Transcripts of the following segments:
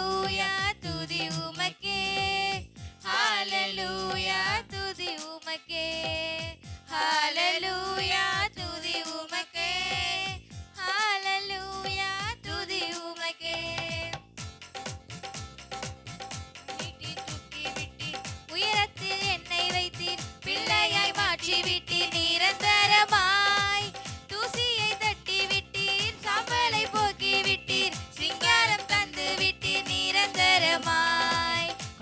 tu ya tu diu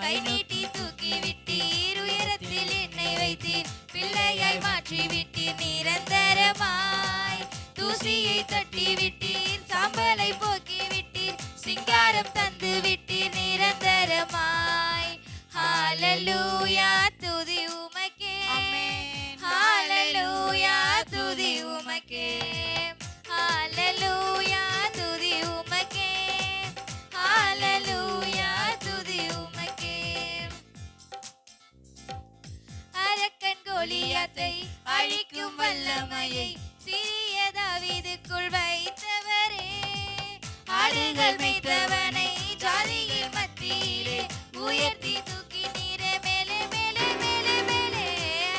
கை நீட்டி தூக்கி விட்டீர். உயரத்தில் என்னை வைத்தீர். பிள்ளையாய் மாற்றி விட்டீர் நிரந்தரமாய் தூசியை தட்டி விட்டீர். சாம்பலை போக்கி விட்டீர். சிங்காரம் தந்து விட்டீர். நிரந்தரமாய். ஹாலலூ கோலியாத்தை அழிக்கும் வல்லமையை சிறிய தாவிதுக்குள் வைத்தவரே. ஆடுகள் மேய்த்தவனை ஜாதியின் மத்தியிலே உயர்த்தி தூக்கி நீரே. மேலே மேலே மேலே மேலே.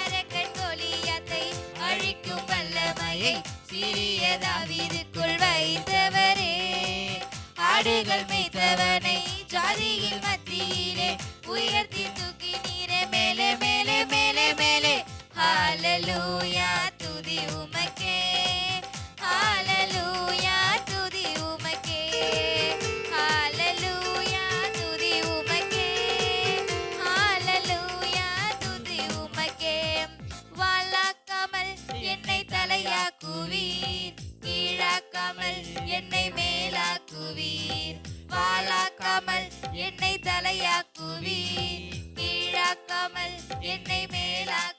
அரக்கன் கோலியாத்தை அழிக்கும் வல்லமையை சிறிய தாவிதுக்குள் வைத்தவரே. ஆடுகள் மேய்த்தவனை ஜாதியில் மத்தியிலே என்னை தலையாக்குவீர். மேலாக்குவீர். வாழாக்காமல் என்னை தலையாக்குவீர். கீழாக்காமல் என்னை மேலாக்குவீர்